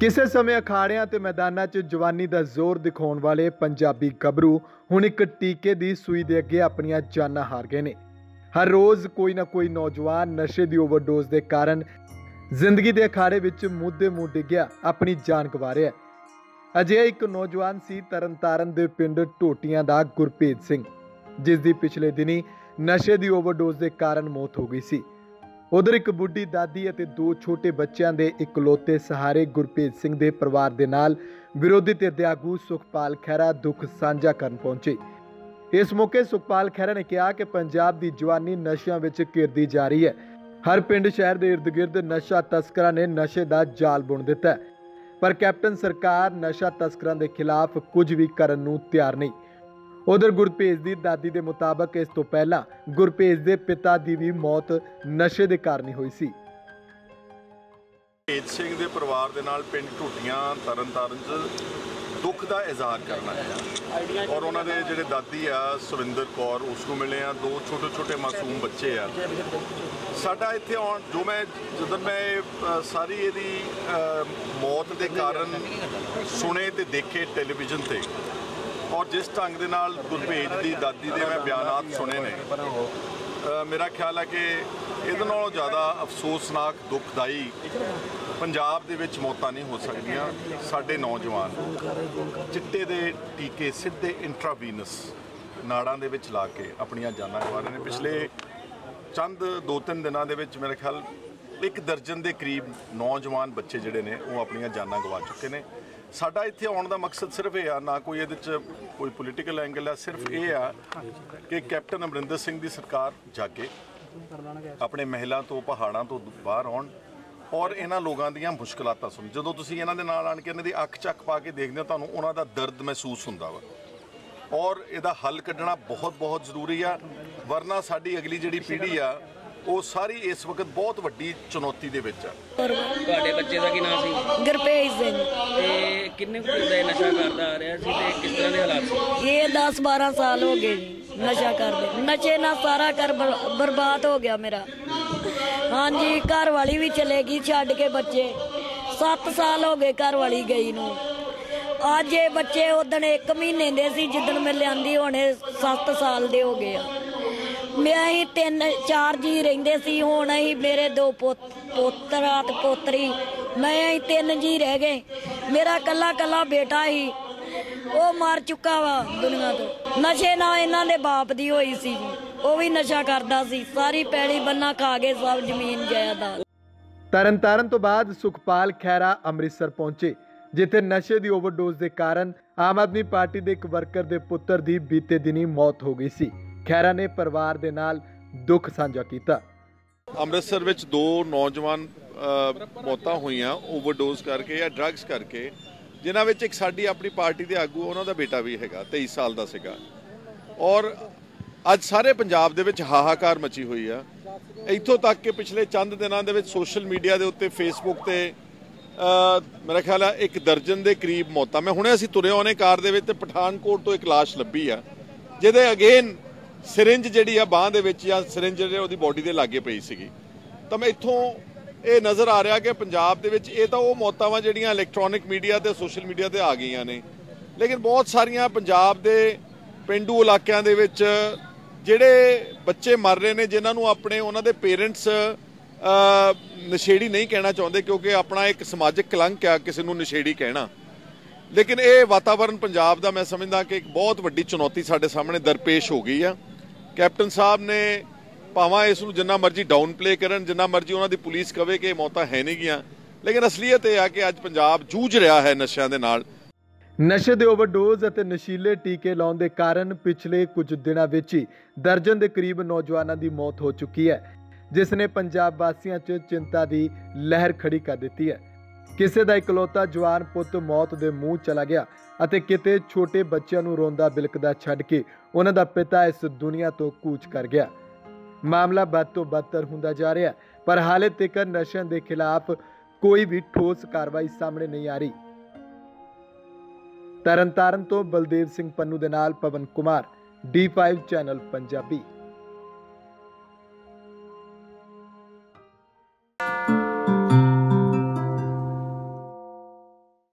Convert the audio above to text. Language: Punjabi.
ਕਿਸੇ ਸਮੇਂ ਅਖਾੜਿਆਂ ਤੇ ਮੈਦਾਨਾਂ 'ਚ ਜਵਾਨੀ ਦਾ ਜ਼ੋਰ ਦਿਖਾਉਣ ਵਾਲੇ ਪੰਜਾਬੀ ਗੱਭਰੂ ਹੁਣ ਇੱਕ ਟੀਕੇ ਦੀ ਸੂਈ ਦੇ ਅੱਗੇ ਆਪਣੀਆਂ ਜਾਨਾਂ ਹਾਰ ਗਏ ਨੇ। ਹਰ ਰੋਜ਼ ਕੋਈ ਨਾ ਕੋਈ ਨੌਜਵਾਨ ਨਸ਼ੇ ਦੀ ਓਵਰਡੋਜ਼ ਦੇ ਕਾਰਨ ਜ਼ਿੰਦਗੀ ਦੇ ਅਖਾੜੇ ਵਿੱਚ ਮੁੱਦੇ ਮੂੰਹ ਡਿੱਗਿਆ, ਆਪਣੀ ਜਾਨ ਗਵਾ ਰਿਹਾ ਹੈ। ਅਜਿਹਾ ਇੱਕ ਨੌਜਵਾਨ ਸੀ ਤਰਨਤਾਰਨ ਦੇ ਪਿੰਡ ਟੋਟੀਆਂ ਦਾ ਗੁਰਪ੍ਰੀਤ ਸਿੰਘ ਜਿਸ ਦੀ ਪਿਛਲੇ ਦਿਨੀ ਨਸ਼ੇ ਦੀ ਓਵਰਡੋਜ਼ ਦੇ ਕਾਰਨ ਮੌਤ ਹੋ ਗਈ ਸੀ। ਉਧਰ ਇੱਕ ਬੁੱਢੀ ਦਾਦੀ ਅਤੇ ਦੋ ਛੋਟੇ ਬੱਚਿਆਂ ਦੇ ਇਕਲੌਤੇ ਸਹਾਰੇ ਗੁਰਪ੍ਰੀਤ ਸਿੰਘ ਦੇ ਪਰਿਵਾਰ ਦੇ ਨਾਲ ਵਿਰੋਧੀ ਧਿਰ ਦੇ ਆਗੂ ਸੁਖਪਾਲ ਖਹਿਰਾ ਦੁੱਖ ਸਾਂਝਾ ਕਰਨ ਪਹੁੰਚੇ। ਇਸ ਮੌਕੇ ਸੁਖਪਾਲ ਖਹਿਰਾ ਨੇ ਕਿਹਾ ਕਿ ਪੰਜਾਬ ਦੀ ਜਵਾਨੀ ਨਸ਼ਿਆਂ ਵਿੱਚ ਘਿਰਦੀ ਜਾ ਰਹੀ ਹੈ। ਹਰ ਪਿੰਡ, ਸ਼ਹਿਰ ਦੇ ਇਰਦ-ਗਿਰਦ ਨਸ਼ਾ ਤਸਕਰਾਂ ਨੇ ਨਸ਼ੇ ਦਾ ਜਾਲ ਬੁਣ ਦਿੱਤਾ ਪਰ ਕੈਪਟਨ ਸਰਕਾਰ ਨਸ਼ਾ ਤਸਕਰਾਂ ਦੇ ਖਿਲਾਫ ਕੁਝ ਵੀ ਕਰਨ ਨੂੰ ਤਿਆਰ ਨਹੀਂ। ਉਧਰ ਗੁਰਪ੍ਰੀਤ ਦੀ ਦਾਦੀ ਦੇ ਮੁਤਾਬਕ ਇਸ ਤੋਂ ਪਹਿਲਾਂ ਗੁਰਪ੍ਰੀਤ ਦੇ ਪਿਤਾ ਦੀ ਵੀ ਮੌਤ ਨਸ਼ੇ ਦੇ ਕਾਰਨ ਹੀ ਹੋਈ ਸੀ। ਭੇਜ ਸਿੰਘ ਦੇ ਪਰਿਵਾਰ ਦੇ ਨਾਲ ਪਿੰਡ ਢੁੱਟੀਆਂ, ਤਰਨਤਾਰਨ ਚ ਦੁੱਖ ਦਾ ਇਜ਼ਹਾਰ ਕਰਨਾ ਹੈ ਔਰ ਉਹਨਾਂ ਦੇ ਜਿਹੜੇ ਦਾਦੀ ਆ, ਸੁਰਿੰਦਰ ਕੌਰ ਉਸ ਨੂੰ ਮਿਲੇ ਆ। ਦੋ ਛੋਟੇ ਛੋਟੇ ਮਾਸੂਮ ਬੱਚੇ ਆ। ਸਾਡਾ ਇੱਥੇ ਆਉਣ, ਜੋ ਮੈਂ, ਜਦੋਂ ਮੈਂ ਸਾਰੀ ਇਹਦੀ ਮੌਤ ਦੇ ਕਾਰਨ ਸੁਣੇ ਤੇ ਦੇਖੇ ਟੈਲੀਵਿਜ਼ਨ ਤੇ ਔਰ ਜਿਸ ਢੰਗ ਦੇ ਨਾਲ ਗੁਰਭੇਜ ਦੀ ਦਾਦੀ ਦੇ ਮੈਂ ਬਿਆਨਾਤ ਸੁਣੇ ਨੇ ਮੇਰਾ ਖਿਆਲ ਹੈ ਕਿ ਇਹਦੇ ਨਾਲੋਂ ਜ਼ਿਆਦਾ ਅਫਸੋਸਨਾਕ, ਦੁਖਦਾਈ ਪੰਜਾਬ ਦੇ ਵਿੱਚ ਮੌਤਾਂ ਨਹੀਂ ਹੋ ਸਕਦੀਆਂ ਸਾਡੇ ਨੌਜਵਾਨ। ਚਿੱਟੇ ਦੇ ਟੀਕੇ ਸਿੱਧੇ ਇੰਟਰਾਵੀਨਸ ਨਾੜਾਂ ਦੇ ਵਿੱਚ ਲਾ ਕੇ ਆਪਣੀਆਂ ਜਾਨਾਂ ਗਵਾ ਰਹੇ ਨੇ। ਪਿਛਲੇ ਚੰਦ ਦੋ ਤਿੰਨ ਦਿਨਾਂ ਦੇ ਵਿੱਚ ਮੇਰੇ ਖਿਆਲ ਇੱਕ ਦਰਜਨ ਦੇ ਕਰੀਬ ਨੌਜਵਾਨ ਬੱਚੇ ਜਿਹੜੇ ਨੇ ਉਹ ਆਪਣੀਆਂ ਜਾਨਾਂ ਗਵਾ ਚੁੱਕੇ ਨੇ। ਸਾਡਾ ਇੱਥੇ ਆਉਣ ਦਾ ਮਕਸਦ ਸਿਰਫ ਇਹ ਆ, ਨਾ ਕੋਈ ਇਹਦੇ ਚ ਕੋਈ ਪੋਲੀਟੀਕਲ ਐਂਗਲ ਆ, ਸਿਰਫ ਇਹ ਆ ਕਿ ਕੈਪਟਨ ਅਮਰਿੰਦਰ ਸਿੰਘ ਦੀ ਸਰਕਾਰ ਜਾਗੇ, ਆਪਣੇ ਮਹਿਲਾ ਤੋਂ, ਪਹਾੜਾਂ ਤੋਂ ਬਾਹਰ ਆਉਣ ਔਰ ਇਹਨਾਂ ਲੋਕਾਂ ਦੀਆਂ ਮੁਸ਼ਕਲਾਤਾਂ ਸੁਣ। ਜਦੋਂ ਤੁਸੀਂ ਇਹਨਾਂ ਦੇ ਨਾਲ ਆਣ ਕੇ ਇਹਨਾਂ ਦੀ ਅੱਖ ਚੱਕ ਪਾ ਕੇ ਦੇਖਦੇ ਹੋ, ਤੁਹਾਨੂੰ ਉਹਨਾਂ ਦਾ ਦਰਦ ਮਹਿਸੂਸ ਹੁੰਦਾ ਵਾ। ਔਰ ਇਹਦਾ ਹੱਲ ਕੱਢਣਾ ਬਹੁਤ ਬਹੁਤ ਜ਼ਰੂਰੀ ਆ, ਵਰਨਾ ਸਾਡੀ ਅਗਲੀ ਜਿਹੜੀ ਪੀੜ੍ਹੀ ਆ ਉਹ ਸਾਰੀ ਇਸ ਵਕਤ ਬਹੁਤ ਵੱਡੀ ਚੁਣੌਤੀ ਦੇ ਵਿੱਚ ਆ। ਤੁਹਾਡੇ ਬੱਚੇ ਦਾ ਕੀ ਨਾਮ ਸੀ? ਗੁਰਪ੍ਰੀਤ ਸਿੰਘ। ਤੇ ਕਿੰਨੇ ਕੁ ਚਿਰ ਦਾ ਇਹ ਨਸ਼ਾ ਕਰਦਾ ਆ ਰਿਹਾ ਸੀ ਤੇ ਕਿਸ ਤਰ੍ਹਾਂ ਦੇ ਹਾਲਾਤ ਸੀ? ਇਹ 10 12 ਸਾਲ ਹੋ ਗਏ ਜੀ ਨਸ਼ਾ ਕਰਦੇ। ਨਸ਼ੇ ਨਾਲ ਸਾਰਾ ਘਰ ਬਰ- ਬਰਬਾਦ ਹੋ ਗਿਆ ਮੇਰਾ। ਹਾਂਜੀ ਘਰ ਵਾਲੀ ਵੀ ਚਲੇ ਗਈ ਛੱਡ ਕੇ ਬੱਚੇ। 7 ਸਾਲ ਹੋ ਗਏ ਘਰ ਵਾਲੀ ਗਈ ਨੂੰ। ਅੱਜ ਇਹ ਬੱਚੇ ਉਦਣ 1 ਮਹੀਨੇ ਦੇ ਸੀ ਜਿੱਦਣ ਮੈਂ ਲਿਆਂਦੀ ਹੋਣੇ 7 ਸਾਲ ਦੇ ਹੋ ਗਏ ਆ। ਮੈਂ ਹੀ ਤਿੰਨ, ਚਾਰ ਜੀ ਰਹਿੰਦੇ ਸੀ, ਹੁਣ ਅਸੀਂ ਮੇਰੇ ਦੋ ਪੁੱਤ, ਪੋਤਰਾ ਤੇ ਪੋਤਰੀ। ਮੈਂ ਅਸੀਂ ਤਿੰਨ ਜੀ ਰਹਿ ਗਏ। ਮੇਰਾ ਕੱਲਾ ਕੱਲਾ ਬੇਟਾ ਸੀ। ਉਹ ਮਰ ਚੁੱਕਾ ਵਾ ਦੁਨੀਆ ਤੋਂ। ਨਸ਼ੇ ਨਾਲ ਇਹਨਾਂ ਦੇ ਬਾਪ ਦੀ ਹੋਈ ਸੀ। ਉਹ ਵੀ ਨਸ਼ਾ ਕਰਦਾ ਸੀ। ਸਾਰੀ ਪੈੜੀ ਬੰਨਾ ਖਾ ਗਏ ਸਭ ਜ਼ਮੀਨ ਜਾਇਦਾਦ। ਤਰਨਤਾਰਨ ਤੋਂ ਬਾਅਦ ਸੁਖਪਾਲ ਖਹਿਰਾ ਅੰਮ੍ਰਿਤਸਰ ਪਹੁੰਚੇ, ਜਿੱਥੇ ਨਸ਼ੇ ਦੀ ਓਵਰਡੋਜ਼ ਦੇ ਕਾਰਨ ਆਮ ਆਦਮੀ ਪਾਰਟੀ ਦੇ ਇੱਕ ਵਰਕਰ ਦੇ ਪੁੱਤਰ ਦੀ ਬੀਤੇ ਦਿਨੀ ਮੌਤ ਹੋ ਗਈ ਸੀ। ਖਹਿਰਾ ਨੇ ਪਰਿਵਾਰ ਦੇ ਨਾਲ ਦੁੱਖ ਸਾਂਝਾ ਕੀਤਾ। ਅੰਮ੍ਰਿਤਸਰ ਵਿੱਚ ਦੋ ਨੌਜਵਾਨ ਮੌਤਾਂ ਹੋਈਆਂ, ਓਵਰਡੋਜ਼ ਕਰਕੇ ਜਾਂ ਡਰੱਗਸ ਕਰਕੇ, ਜਿਨ੍ਹਾਂ ਵਿੱਚ ਇੱਕ ਸਾਡੀ ਆਪਣੀ ਪਾਰਟੀ ਦੇ ਆਗੂ, ਉਹਨਾਂ ਦਾ ਬੇਟਾ ਵੀ ਹੈਗਾ 23 ਸਾਲ ਦਾ ਸੀਗਾ। ਔਰ ਅੱਜ ਸਾਰੇ ਪੰਜਾਬ ਦੇ ਵਿੱਚ ਹਾਹਾਕਾਰ ਮਚੀ ਹੋਈ ਆ। ਇੱਥੋਂ ਤੱਕ ਕਿ ਪਿਛਲੇ ਚੰਦ ਦਿਨਾਂ ਦੇ ਵਿੱਚ ਸੋਸ਼ਲ ਮੀਡੀਆ ਦੇ ਉੱਤੇ, ਫੇਸਬੁੱਕ ਤੇ ਮੇਰਾ ਖਿਆਲ ਆ ਇੱਕ ਦਰਜਨ ਦੇ ਕਰੀਬ ਮੌਤਾਂ। ਮੈਂ ਹੁਣੇ ਅਸੀਂ ਤੁਰੇ ਆਉਨੇ ਕਾਰ ਦੇ ਵਿੱਚ ਤੇ ਪਠਾਨਕੋਟ ਤੋਂ ਇੱਕ ਲਾਸ਼ ਲੱਭੀ ਆ, ਜਿਹਦੇ ਅਗੇਨ ਸਿਰਿੰਜ ਜਿਹੜੀ ਆ ਬਾਹ ਦੇ ਵਿੱਚ ਜਾਂ ਸਿਰਿੰਜ ਜਿਹੜੇ ਉਹਦੀ ਬਾਡੀ ਦੇ ਲਾਗੇ ਪਈ ਸੀਗੀ। ਤਾਂ ਮੈਂ ਇੱਥੋਂ ਇਹ ਨਜ਼ਰ ਆ ਰਿਹਾ ਕਿ ਪੰਜਾਬ ਦੇ ਵਿੱਚ ਇਹ ਤਾਂ ਉਹ ਮੌਤਾਂ ਵਾ ਜਿਹੜੀਆਂ ਇਲੈਕਟ੍ਰੋਨਿਕ ਮੀਡੀਆ ਤੇ ਸੋਸ਼ਲ ਮੀਡੀਆ ਤੇ ਆ ਗਈਆਂ ਨੇ। ਲੇਕਿਨ ਬਹੁਤ ਸਾਰੀਆਂ ਪੰਜਾਬ ਦੇ ਪਿੰਡੂ ਇਲਾਕਿਆਂ ਦੇ ਵਿੱਚ ਜਿਹੜੇ ਬੱਚੇ ਮਰ ਰਹੇ ਨੇ, ਜਿਨ੍ਹਾਂ ਨੂੰ ਆਪਣੇ ਉਹਨਾਂ ਦੇ ਪੇਰੈਂਟਸ ਨਸ਼ੇੜੀ ਨਹੀਂ ਕਹਿਣਾ ਚਾਹੁੰਦੇ ਕਿਉਂਕਿ ਆਪਣਾ ਇੱਕ ਸਮਾਜਿਕ ਕਲੰਕ ਆ ਕਿਸੇ ਨੂੰ ਨਸ਼ੇੜੀ ਕਹਿਣਾ। ਲੇਕਿਨ ਇਹ ਵਾਤਾਵਰਣ ਪੰਜਾਬ ਦਾ ਮੈਂ ਸਮਝਦਾ ਕਿ ਇੱਕ ਬਹੁਤ ਵੱਡੀ ਚੁਣੌਤੀ ਸਾਡੇ ਸਾਹਮਣੇ ਦਰਪੇਸ਼ ਹੋ ਗਈ ਆ। ਕੈਪਟਨ ਸਾਹਿਬ ਨੇ ਭਾਵਾਂ ਇਸ ਨੂੰ ਜਿੰਨਾ ਮਰਜ਼ੀ ਡਾਊਨ ਪਲੇ ਕਰਨ, ਜਿੰਨਾ ਮਰਜ਼ੀ ਉਹਨਾਂ ਦੀ ਪੁਲਿਸ ਕਵੇ ਕਿ ਮੌਤਾਂ ਹੈ ਨਹੀਂ ਗੀਆਂ ਲੇਕਿਨ ਅਸਲੀਅਤ ਇਹ ਆ ਕਿ ਅੱਜ ਪੰਜਾਬ ਜੂਝ ਰਿਹਾ ਹੈ ਨਸ਼ਿਆਂ ਦੇ ਨਾਲ। ਨਸ਼ੇ ਦੇ ਓਵਰਡੋਜ਼ ਅਤੇ ਨਸ਼ੀਲੇ ਟੀਕੇ ਲਾਉਣ ਦੇ ਕਾਰਨ ਪਿਛਲੇ ਕੁਝ ਦਿਨਾਂ ਵਿੱਚ ਹੀ ਦਰਜਨ ਦੇ ਕਰੀਬ ਨੌਜਵਾਨਾਂ ਦੀ ਮੌਤ ਹੋ ਚੁੱਕੀ ਹੈ, ਜਿਸ ਨੇ ਪੰਜਾਬ ਵਾਸੀਆਂ 'ਚ ਚਿੰਤਾ ਦੀ ਲਹਿਰ ਖੜੀ ਕਰ ਦਿੱਤੀ ਹੈ। ਕਿਸੇ ਦਾ ਇਕਲੌਤਾ ਜਵਾਨ ਪੁੱਤ ਮੌਤ ਦੇ ਮੂੰਹ ਚਲਾ ਗਿਆ ਅਤੇ ਕਿਤੇ ਛੋਟੇ ਬੱਚਿਆਂ ਨੂੰ ਰੋਂਦਾ ਬਿਲਕਦਾ ਛੱਡ ਕੇ ਉਹਨਾਂ ਦਾ ਪਿਤਾ ਇਸ ਦੁਨੀਆ ਤੋਂ ਕੂਚ ਕਰ ਗਿਆ। ਮਾਮਲਾ ਬਦ ਤੋਂ ਬਦਤਰ ਹੁੰਦਾ ਜਾ ਰਿਹਾ ਪਰ ਹਾਲੇ ਤੱਕ ਨਸ਼ਿਆਂ ਦੇ ਖਿਲਾਫ ਕੋਈ ਵੀ ਠੋਸ ਕਾਰਵਾਈ ਸਾਹਮਣੇ ਨਹੀਂ ਆ ਰਹੀ। ਤਰਨਤਾਰਨ ਤੋਂ ਬਲਦੇਵ ਸਿੰਘ ਪੰਨੂ ਦੇ ਨਾਲ ਪਵਨ ਕੁਮਾਰ D5 ਚੈਨਲ ਪੰਜਾਬੀ।